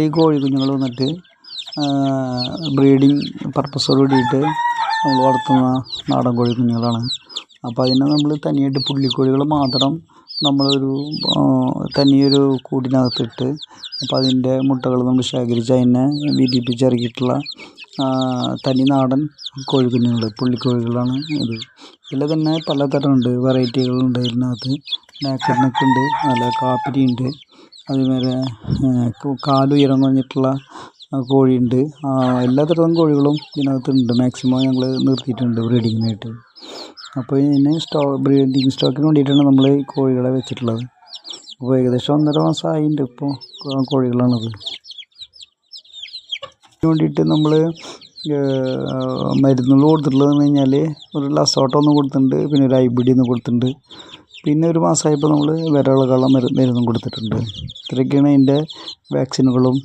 ഈ കോഴി കുഞ്ഞുങ്ങൾ വന്നിട്ട് ബ്രീഡിങ് പർപ്പസോട് കൂടിയിട്ട് നമ്മൾ വളർത്തുന്ന നാടൻ കോഴി കുഞ്ഞുങ്ങളാണ്. അപ്പോൾ അതിനെ നമ്മൾ തനിയായിട്ട് പുള്ളിക്കോഴികൾ മാത്രം നമ്മളൊരു തനിയൊരു കൂടിനകത്തിട്ട് അപ്പോൾ അതിന്റെ മുട്ടകൾ നമ്മൾ ശേഖരിച്ച് അതിനെ വിരിപ്പിച്ചിറക്കിയിട്ടുള്ള തനി നാടൻ കോഴി കോഴിക്കുഞ്ഞുങ്ങൾ പുള്ളിക്കോഴികളാണ് ഇത്. ഇതിൽ തന്നെ പലതരമുണ്ട്. വെറൈറ്റികളുണ്ട്. ഇതിനകത്ത് നാക്കഡ് നെക്ക് ഉണ്ട്. നല്ല കാപ്പിരി ഉണ്ട് അതുപോലെ കാലുയരം കുറഞ്ഞിട്ടുള്ള കോഴിയുണ്ട്. എല്ലാ തരം കോഴികളും ഇതിനകത്തുണ്ട്. മാക്സിമം ഞങ്ങൾ നിർത്തിയിട്ടുണ്ട് ബ്രീഡിങ്ങിനായിട്ട് അപ്പോൾ ഇതിന് സ്റ്റോ ബ്രീഡിങ് സ്റ്റോക്കിന് വേണ്ടിയിട്ടാണ് നമ്മൾ ഈ കോഴികളെ വെച്ചിട്ടുള്ളത്. അപ്പോൾ ഏകദേശം ഒന്നര മാസമായിട്ടുണ്ട് ഇപ്പോൾ കോഴികളാണത്. വേണ്ടിയിട്ട് നമ്മൾ മരുന്നുകൾ കൊടുത്തിട്ടുള്ളതെന്ന് കഴിഞ്ഞാൽ ഒരു ലസോട്ട ഒന്ന് കൊടുത്തിട്ടുണ്ട്. പിന്നെ ഒരു ഐബിഡി ഒന്ന് കൊടുത്തിട്ടുണ്ട്. പിന്നെ ഒരു മാസമായപ്പോൾ നമ്മൾ വിരകള മരുന്നും കൊടുത്തിട്ടുണ്ട്. ഇത്രയൊക്കെയാണ് അതിന്റെ വാക്സിനുകളും.